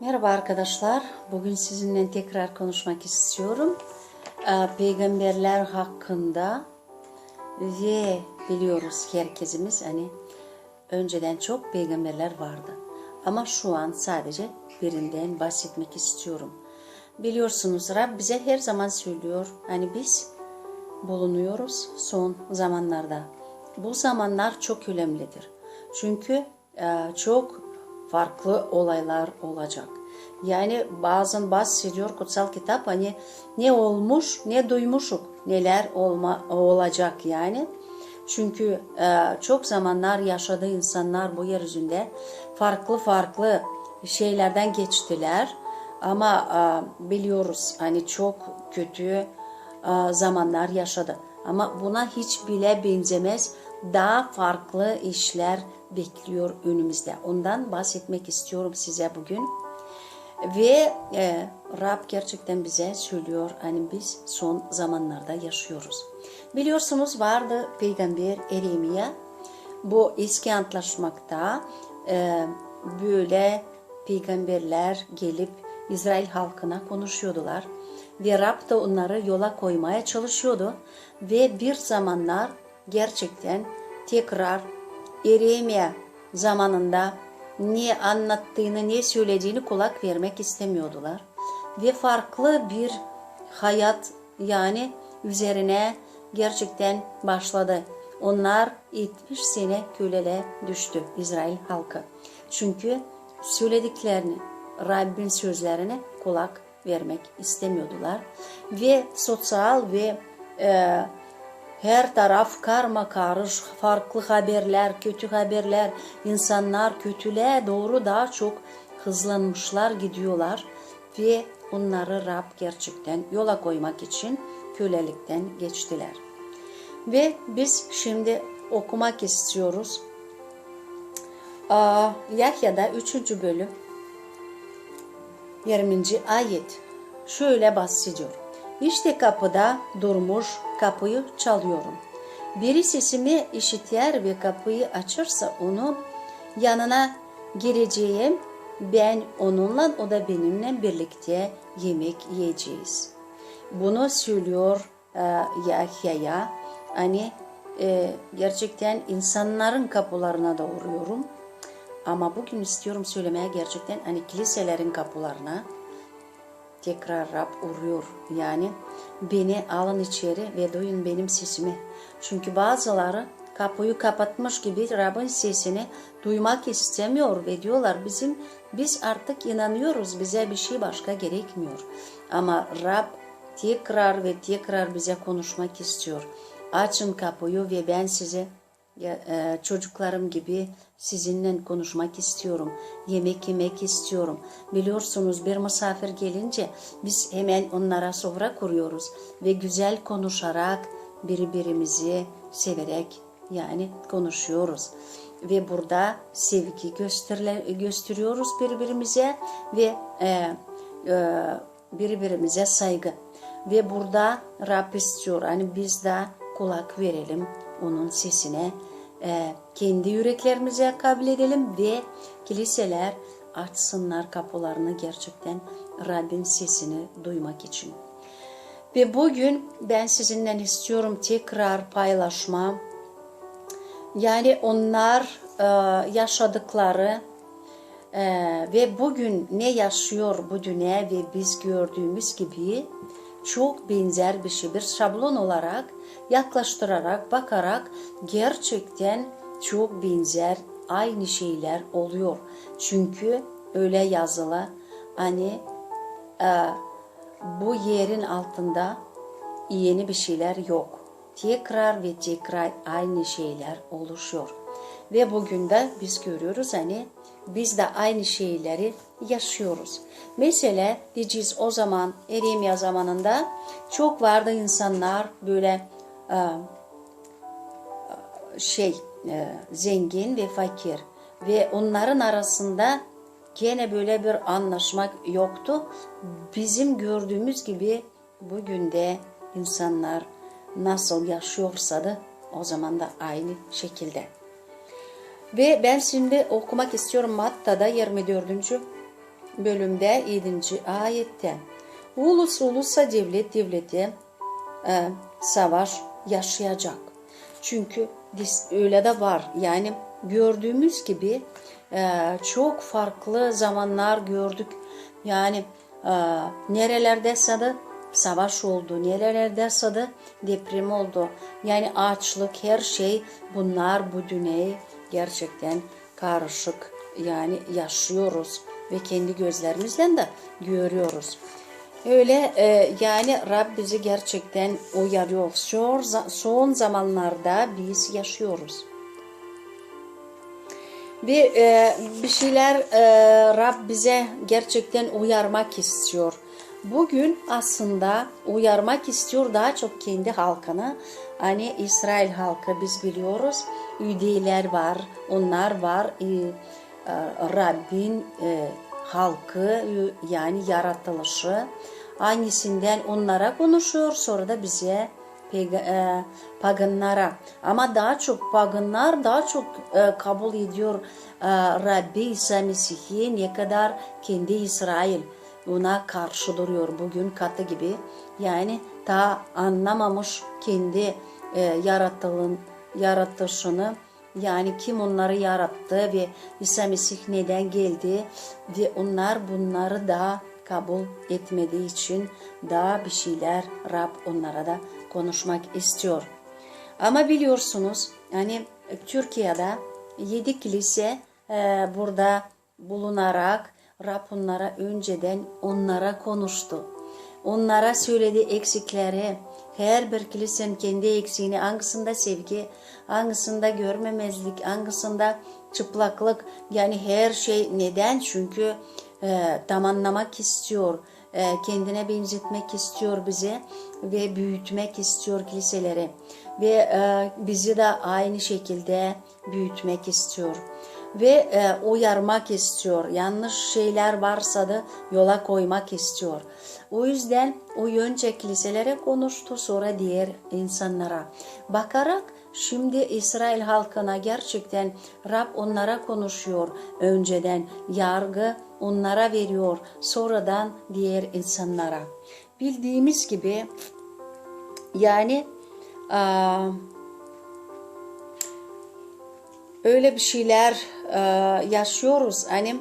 Merhaba arkadaşlar. Bugün sizinle tekrar konuşmak istiyorum. Ee, Peygamberler hakkında ve biliyoruz ki herkesimiz hani önceden çok peygamberler vardı. Ama şu an sadece birinden bahsetmek istiyorum. Biliyorsunuz Rab bize her zaman söylüyor. Hani biz bulunuyoruz son zamanlarda. Bu zamanlar çok önemlidir. Çünkü e, çok farklı olaylar olacak. Yani bazen bahsediyor kutsal kitap hani ne olmuş ne duymuşuk neler olma, olacak yani. Çünkü e, çok zamanlar yaşadı insanlar bu yeryüzünde farklı farklı şeylerden geçtiler. Ama e, biliyoruz hani çok kötü e, zamanlar yaşadı. Ama buna hiç bile benzemez. Daha farklı işler bekliyor önümüzde. Ondan bahsetmek istiyorum size bugün. Ve e, Rab gerçekten bize söylüyor hani biz son zamanlarda yaşıyoruz. Biliyorsunuz vardı peygamber Eremiya. Bu eski antlaşmakta e, böyle peygamberler gelip İsrail halkına konuşuyordular. Ve Rab da onları yola koymaya çalışıyordu. Ve bir zamanlar gerçekten tekrar Eremiya zamanında ne anlattığını, ne söylediğini kulak vermek istemiyordular. Ve farklı bir hayat yani üzerine gerçekten başladı. Onlar 70 sene kölele düştü İsrail halkı. Çünkü söylediklerini, Rabbin sözlerine kulak vermek istemiyordular. Ve sosyal ve e, her taraf karma karış, farklı haberler, kötü haberler, insanlar kötülüğe doğru daha çok hızlanmışlar gidiyorlar ve onları Rab gerçekten yola koymak için kölelikten geçtiler. Ve biz şimdi okumak istiyoruz. Yahya'da 3. bölüm 20. ayet şöyle bahsediyor. İşte kapıda durmuş kapıyı çalıyorum. Biri sesimi işiter ve kapıyı açırsa onu yanına gireceğim. Ben onunla o da benimle birlikte yemek yiyeceğiz. Bunu söylüyor e, Yahya'ya. Hani e, gerçekten insanların kapılarına da uğruyorum. Ama bugün istiyorum söylemeye gerçekten hani kiliselerin kapılarına tekrar Rab uğruyor. Yani beni alın içeri ve duyun benim sesimi. Çünkü bazıları kapıyı kapatmış gibi Rab'ın sesini duymak istemiyor ve diyorlar bizim biz artık inanıyoruz bize bir şey başka gerekmiyor. Ama Rab tekrar ve tekrar bize konuşmak istiyor. Açın kapıyı ve ben size e, çocuklarım gibi sizinle konuşmak istiyorum. Yemek yemek istiyorum. Biliyorsunuz bir misafir gelince biz hemen onlara sofra kuruyoruz ve güzel konuşarak birbirimizi severek yani konuşuyoruz. Ve burada sevgi gösteriyoruz birbirimize ve e, e, birbirimize saygı. Ve burada Rab istiyor. Hani biz de kulak verelim onun sesine e, kendi yüreklerimize kabul edelim ve kiliseler açsınlar kapılarını gerçekten Rabbin sesini duymak için. Ve bugün ben sizinle istiyorum tekrar paylaşma. Yani onlar e, yaşadıkları e, ve bugün ne yaşıyor bu dünya ve biz gördüğümüz gibi çok benzer bir şey. Bir şablon olarak yaklaştırarak, bakarak gerçekten çok benzer aynı şeyler oluyor. Çünkü öyle yazılı hani e, bu yerin altında yeni bir şeyler yok. Tekrar ve tekrar aynı şeyler oluşuyor. Ve bugün de biz görüyoruz hani biz de aynı şeyleri yaşıyoruz. Mesela diyeceğiz o zaman Eremya zamanında çok vardı insanlar böyle e, şey e, zengin ve fakir ve onların arasında gene böyle bir anlaşmak yoktu. Bizim gördüğümüz gibi bugün de insanlar nasıl yaşıyorsa da o zaman da aynı şekilde. Ve ben şimdi okumak istiyorum Matta'da 24. bölümde 7. ayette ulus ulusa devlet devleti e, savaş yaşayacak. Çünkü öyle de var. Yani gördüğümüz gibi e, çok farklı zamanlar gördük. Yani e, nerelerde sadı savaş oldu, nerelerde sadı deprem oldu. Yani açlık her şey bunlar bu dünyayı gerçekten karışık yani yaşıyoruz ve kendi gözlerimizle de görüyoruz. Öyle e, yani Rab bizi gerçekten uyarıyor. Son, son zamanlarda biz yaşıyoruz. Bir, e, bir şeyler e, Rab bize gerçekten uyarmak istiyor. Bugün aslında uyarmak istiyor daha çok kendi halkını. Hani İsrail halkı biz biliyoruz. Üdeyler var, onlar var. E, e, Rabbin e, halkı yani yaratılışı. Hangisinden onlara konuşuyor sonra da bize e, paganlara ama daha çok paganlar daha çok e, kabul ediyor e, Rabbi İsa Mesih'i ne kadar kendi İsrail ona karşı duruyor bugün katı gibi yani ta anlamamış kendi e, yaratılın yaratışını yani kim onları yarattı ve İsa Mesih neden geldi ve onlar bunları da kabul etmediği için daha bir şeyler Rab onlara da konuşmak istiyor. Ama biliyorsunuz hani Türkiye'de yedi kilise e, burada bulunarak Rab onlara önceden onlara konuştu. Onlara söyledi eksikleri, her bir kilisenin kendi eksiğini, hangisinde sevgi, hangisinde görmemezlik, hangisinde çıplaklık, yani her şey neden? Çünkü e, tamamlamak istiyor, e, kendine benzetmek istiyor bizi ve büyütmek istiyor kiliseleri ve e, bizi de aynı şekilde büyütmek istiyor ve e, uyarmak istiyor. Yanlış şeyler varsa da yola koymak istiyor. O yüzden o önce kiliselere konuştu sonra diğer insanlara. Bakarak şimdi İsrail halkına gerçekten Rab onlara konuşuyor. Önceden yargı onlara veriyor. Sonradan diğer insanlara. Bildiğimiz gibi yani aa, öyle bir şeyler e, yaşıyoruz. Hani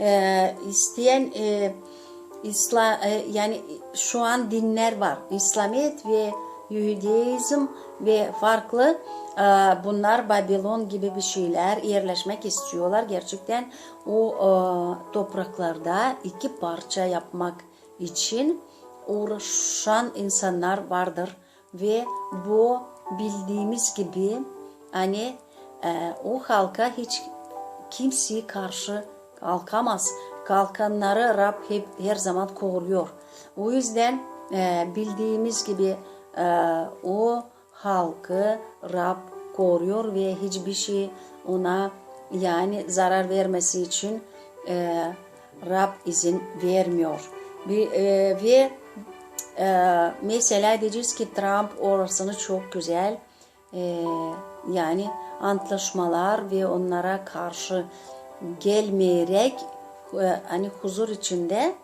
e, isteyen e, İslam e, yani şu an dinler var. İslamiyet ve Yahudiizm ve farklı e, bunlar Babilon gibi bir şeyler yerleşmek istiyorlar. Gerçekten o e, topraklarda iki parça yapmak için uğraşan insanlar vardır ve bu bildiğimiz gibi hani e, o halka hiç kimseyi karşı kalkamaz. Kalkanları Rab hep her zaman koruyor. O yüzden e, bildiğimiz gibi e, o halkı Rab koruyor ve hiçbir şey ona yani zarar vermesi için e, Rab izin vermiyor. Ve mesela diyeceğiz ki Trump orasını çok güzel e, yani antlaşmalar ve onlara karşı gelmeyerek e, hani huzur içinde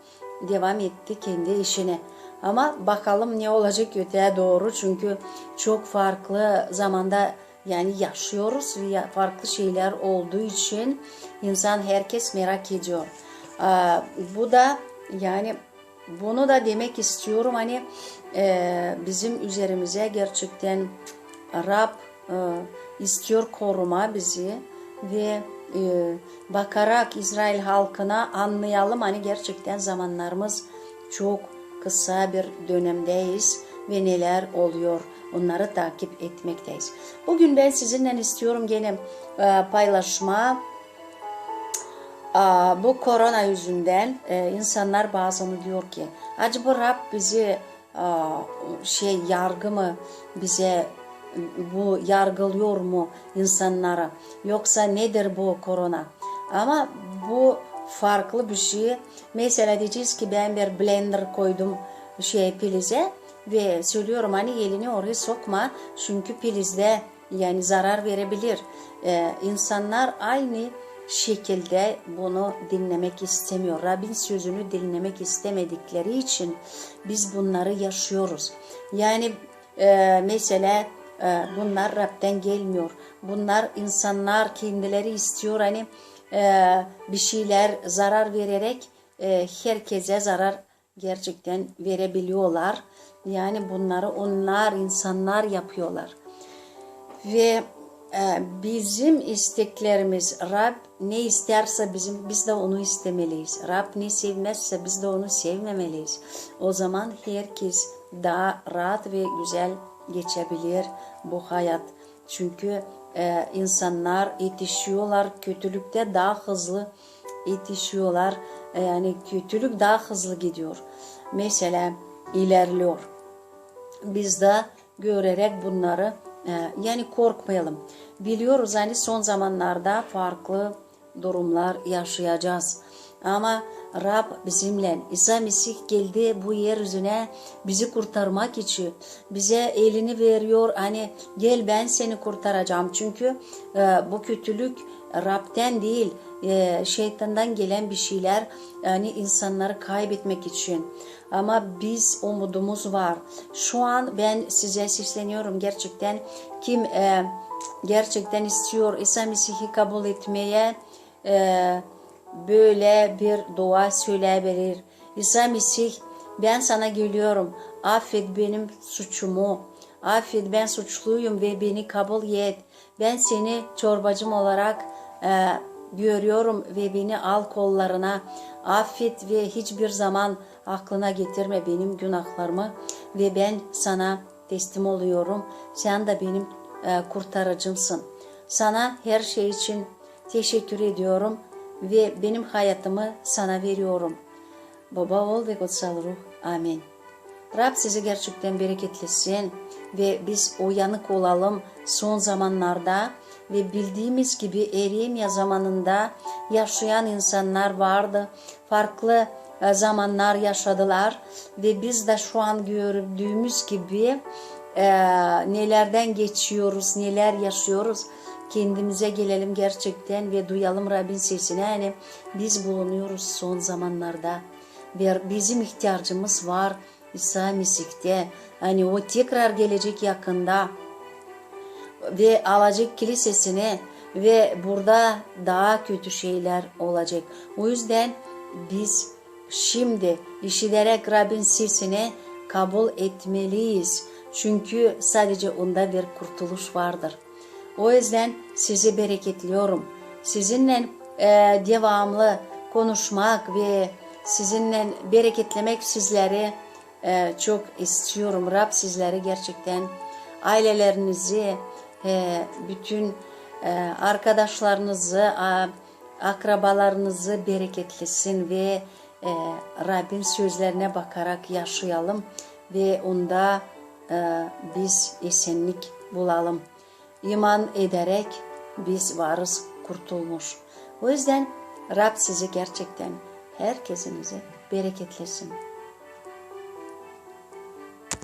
devam etti kendi işine. Ama bakalım ne olacak öteye doğru çünkü çok farklı zamanda yani yaşıyoruz ve farklı şeyler olduğu için insan herkes merak ediyor. Bu da yani bunu da demek istiyorum hani e, bizim üzerimize gerçekten Rab e, istiyor koruma bizi ve e, bakarak İsrail halkına anlayalım hani gerçekten zamanlarımız çok kısa bir dönemdeyiz ve neler oluyor onları takip etmekteyiz. Bugün ben sizinle istiyorum gene e, paylaşma e, bu korona yüzünden e, insanlar bazen diyor ki acaba Rab bizi e, şey yargı mı bize bu yargılıyor mu insanlara yoksa nedir bu korona? Ama bu farklı bir şey. Mesela diyeceğiz ki ben bir blender koydum şey pilize ve söylüyorum hani elini oraya sokma. Çünkü pilizde yani zarar verebilir. Ee, insanlar aynı şekilde bunu dinlemek istemiyor. Rabbin sözünü dinlemek istemedikleri için biz bunları yaşıyoruz. Yani e, mesela bunlar Rab'den gelmiyor. Bunlar insanlar kendileri istiyor hani e, bir şeyler zarar vererek e, herkese zarar gerçekten verebiliyorlar. Yani bunları onlar insanlar yapıyorlar. Ve e, bizim isteklerimiz Rab ne isterse bizim biz de onu istemeliyiz. Rab ne sevmezse biz de onu sevmemeliyiz. O zaman herkes daha rahat ve güzel geçebilir bu hayat. Çünkü e, insanlar yetişiyorlar kötülükte daha hızlı yetişiyorlar. E, yani kötülük daha hızlı gidiyor. Mesela ilerliyor. Biz de görerek bunları e, yani korkmayalım. Biliyoruz hani son zamanlarda farklı durumlar yaşayacağız. Ama Rab bizimle. İsa Mesih geldi bu yeryüzüne bizi kurtarmak için. Bize elini veriyor. Hani gel ben seni kurtaracağım. Çünkü e, bu kötülük Rab'den değil e, şeytandan gelen bir şeyler yani insanları kaybetmek için. Ama biz umudumuz var. Şu an ben size sesleniyorum. Gerçekten kim e, gerçekten istiyor İsa Mesih'i kabul etmeye e, böyle bir dua söyleyebilir. İsa Mesih ben sana geliyorum. Affet benim suçumu. Affet ben suçluyum ve beni kabul et. Ben seni çorbacım olarak e, görüyorum ve beni al kollarına. Affet ve hiçbir zaman aklına getirme benim günahlarımı ve ben sana teslim oluyorum. Sen de benim e, kurtarıcımsın. Sana her şey için teşekkür ediyorum ve benim hayatımı sana veriyorum. Baba ol ve kutsal ruh. Amin. Rab sizi gerçekten bereketlesin ve biz uyanık olalım son zamanlarda ve bildiğimiz gibi Eriyemya zamanında yaşayan insanlar vardı. Farklı e, zamanlar yaşadılar ve biz de şu an gördüğümüz gibi e, nelerden geçiyoruz, neler yaşıyoruz kendimize gelelim gerçekten ve duyalım Rabbin sesini. Yani biz bulunuyoruz son zamanlarda ve bizim ihtiyacımız var İsa Mesih'te. Hani o tekrar gelecek yakında ve alacak kilisesine ve burada daha kötü şeyler olacak. O yüzden biz şimdi işilerek Rabbin sesini kabul etmeliyiz. Çünkü sadece onda bir kurtuluş vardır. O yüzden sizi bereketliyorum. Sizinle e, devamlı konuşmak ve sizinle bereketlemek sizleri e, çok istiyorum. Rab sizleri gerçekten ailelerinizi, e, bütün e, arkadaşlarınızı, a, akrabalarınızı bereketlesin ve e, Rabbin sözlerine bakarak yaşayalım ve onda e, biz esenlik bulalım iman ederek biz varız kurtulmuş. O yüzden Rab sizi gerçekten herkesinizi bereketlesin.